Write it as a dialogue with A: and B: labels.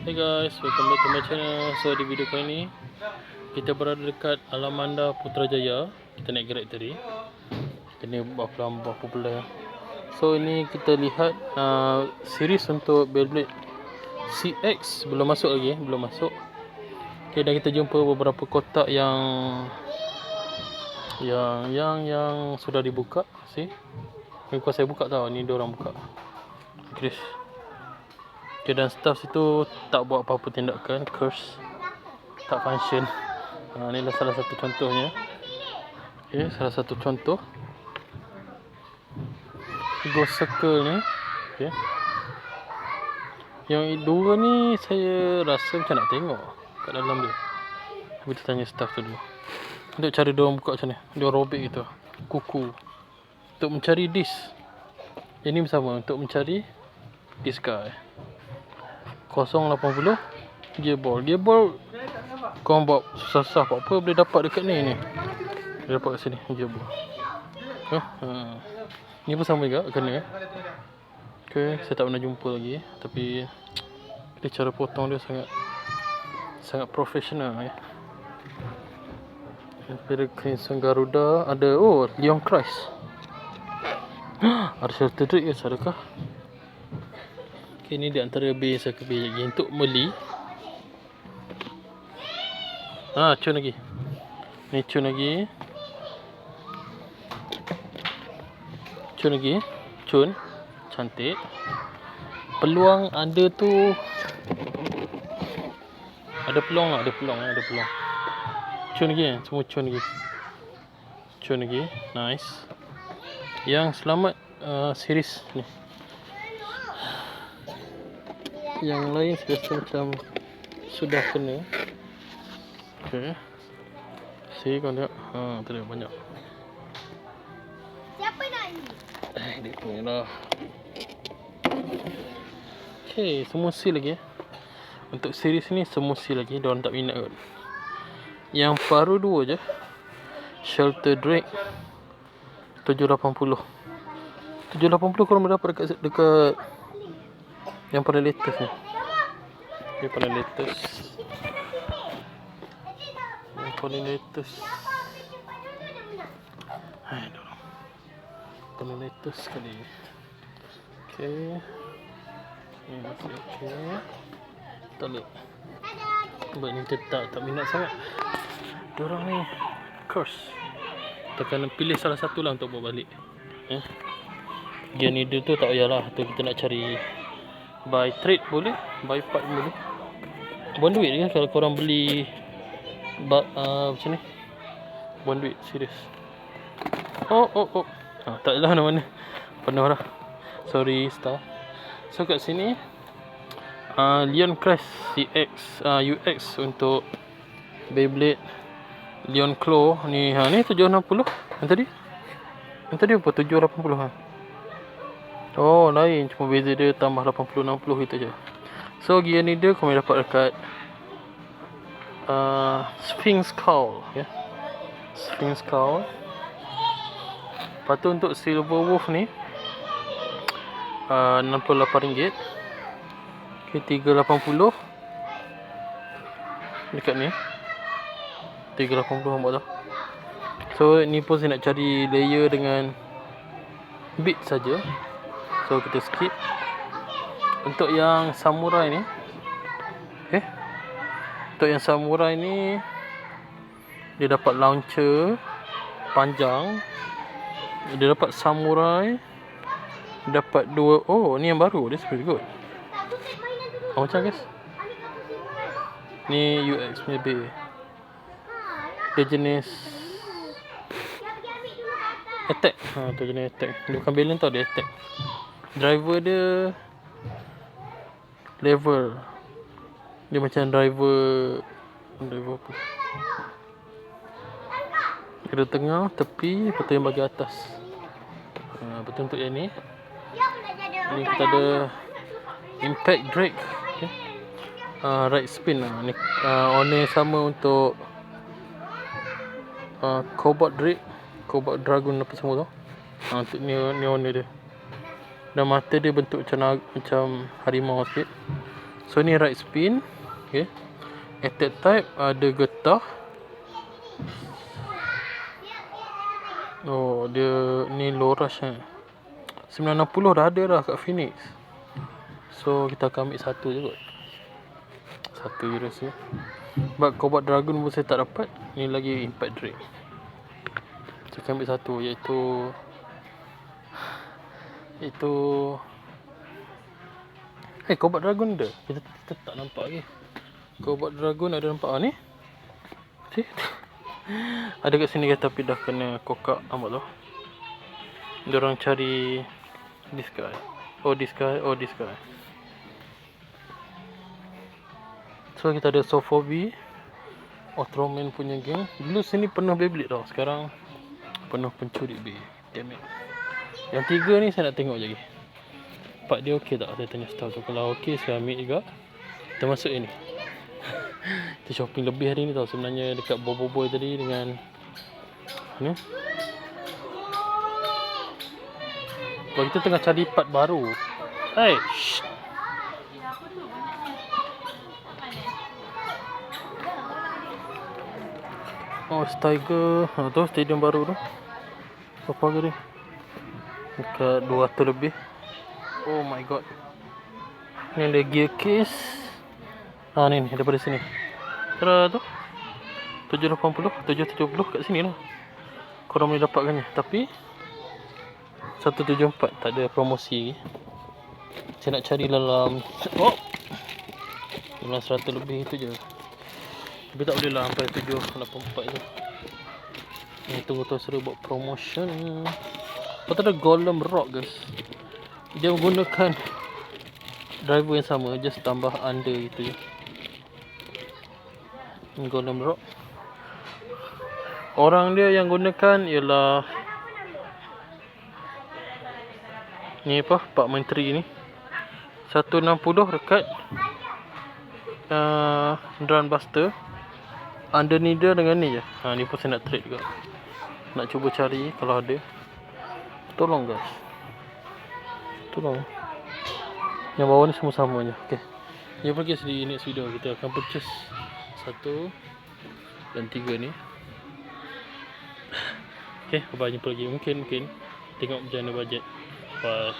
A: Hey guys, welcome back to my channel. So di video kali ni kita berada dekat Alamanda Putrajaya. Kita naik Grab tadi. Kita ni lama berapa bulan. So ini kita lihat uh, series untuk Beyblade CX belum masuk lagi, belum masuk. Okay, dan kita jumpa beberapa kotak yang yang yang yang sudah dibuka. See? Ni bukan saya buka tau, ni orang buka. Chris. Okay, dan staff situ tak buat apa-apa tindakan curse tak function. Ha, ni adalah salah satu contohnya. Okay, salah satu contoh. Go circle ni okay. yang dua ni saya rasa macam nak tengok kat dalam dia. Tapi kita tanya staff tu dulu. Untuk cara dia buka macam ni. Dia robek gitu. Kuku. Untuk mencari disk. Yang ni bersama untuk mencari disk car eh. 080 gearball gearball kau buat susah-susah buat apa boleh dapat dekat ni ni? Boleh dapat kat sini gearball huh? ha. ni pun sama juga kena eh. ok saya tak pernah jumpa lagi tapi dia cara potong dia sangat sangat profesional ya daripada Crimson Garuda ada oh Leon Christ. Ada shelter drink ke adakah Okay, ni di antara base ke base lagi untuk meli. Ha, cun lagi. Ni cun lagi. Cun lagi. Cun. Cantik. Peluang ada tu ada peluang? Ada peluang, ada peluang. Cun lagi? Semua cun lagi. Cun lagi. Nice. Yang selamat uh, series ni. Yang lain rasa macam sudah kena. Okey. Si kau tengok. Ha, tu dia banyak.
B: Siapa nak ni?
A: Eh, dia punya lah. Okey, semua seal lagi eh. Untuk series ni semua seal lagi. Dia orang tak minat kot. Yang baru dua je. Shelter Drake 780. 780 korang boleh dapat dekat dekat yang paling latest ni. Yang paling latest. Yang paling latest. Dorang. Paling latest sekali. Okay. Okay. Tak boleh. Sebab ni kita tak, minat sangat. Diorang ni curse. Kita kena pilih salah satu lah untuk bawa balik. Eh. Gear needle tu tak payahlah. Tu kita nak cari Buy trade boleh Buy part boleh. Buang duit je kalau korang beli ba, uh, Macam ni? Buang duit Serius Oh oh oh. Ha, Tak lah mana-mana Penuh lah Sorry star. So kat sini uh, Leon Crest CX uh, UX untuk Beyblade. Leon Claw ni ha ni 760 yang tadi? Yang tadi apa? 780 ha Oh lain cuma beza dia tambah 80 60 itu je. So gear ni dia boleh dapat dekat uh, Sphinx Cowl ya. Yeah. Sphinx Cowl. Tu untuk Silver Wolf ni uh, RM68. Okay, 380 dekat ni. 380 nampak tak? So ni pun saya nak cari layer dengan bit saja. So kita skip. Untuk yang samurai ni. Okay Untuk yang samurai ni Dia dapat launcher Panjang. Dia dapat samurai Dia Dapat dua Oh ni yang baru This pretty good Oh macam guys. Ni UX punya bay Dia jenis Attack. Ha tu jenis attack. Dia bukan balance tau Dia attack driver dia level. Dia macam driver driver apa? Kira tengah tepi betul yang bagi atas. Ha, betul untuk yang ni? Ni kita ada. Impact drake okay. uh, right spin lah. ni uh, owner sama untuk uh, cobalt drake. Cobalt dragon apa semua tu. Ha, untuk ni, ni owner dia dan mata dia bentuk macam macam harimau sikit. So ni right spin. Okay. Attack type ada getah. Oh, dia ni low rush eh. 960 dah ada dah kat Phoenix. So kita akan ambil satu je kot. Satu je rasa. Sebab Cobalt Dragon pun saya tak dapat. Ni lagi Impact Drake. Saya akan ambil satu iaitu itu Eh Cobalt Dragon ada. Kita, kita tak nampak lagi. Cobalt Dragon ada nampak ni. Ada kat sini tapi dah kena kokak nampak tu. Orang cari this guy. Oh this guy, oh this guy. So kita ada Sofobi Ultraman punya geng Dulu sini penuh Beyblade tau Sekarang Penuh pencuri B Damn it Yang tiga ni saya nak tengok lagi Part dia okey tak Saya tanya staff tu Kalau okey saya ambil juga Termasuk ini Kita shopping lebih hari ni tau Sebenarnya dekat Bobo Boy tadi Dengan Ni Kalau kita tengah cari part baru Hey shh. Oh, Tiger. Ha tu stadium baru tu. Apa ke ni? Dekat 200 lebih. Oh my god. Ni ada gear case. Ha ni, ni daripada sini. Kira tu. 780, 770 kat sini lah. Korang boleh dapatkannya. Tapi 174 tak ada promosi. Saya nak cari dalam oh. Dalam 100 lebih tu je. Tapi tak boleh lah sampai 784 tu Ni tunggu tu seru buat promotion Tu ada Golem Rock guys. Dia menggunakan Driver yang sama Just tambah under itu je. Ni Golem Rock. Orang dia yang gunakan ialah Ni apa Pak Menteri ni. 160 dekat uh, Drone Buster. Under needle dengan ni je. Ha, ni pun saya nak trade juga. Nak cuba cari kalau ada tolong guys. Tolong. Yang bawah ni semua sama je ok jumpa lagi di next video kita akan purchase satu dan tiga ni. Ok bye bye jumpa lagi. Mungkin mungkin. Tengok macam mana budget. Bye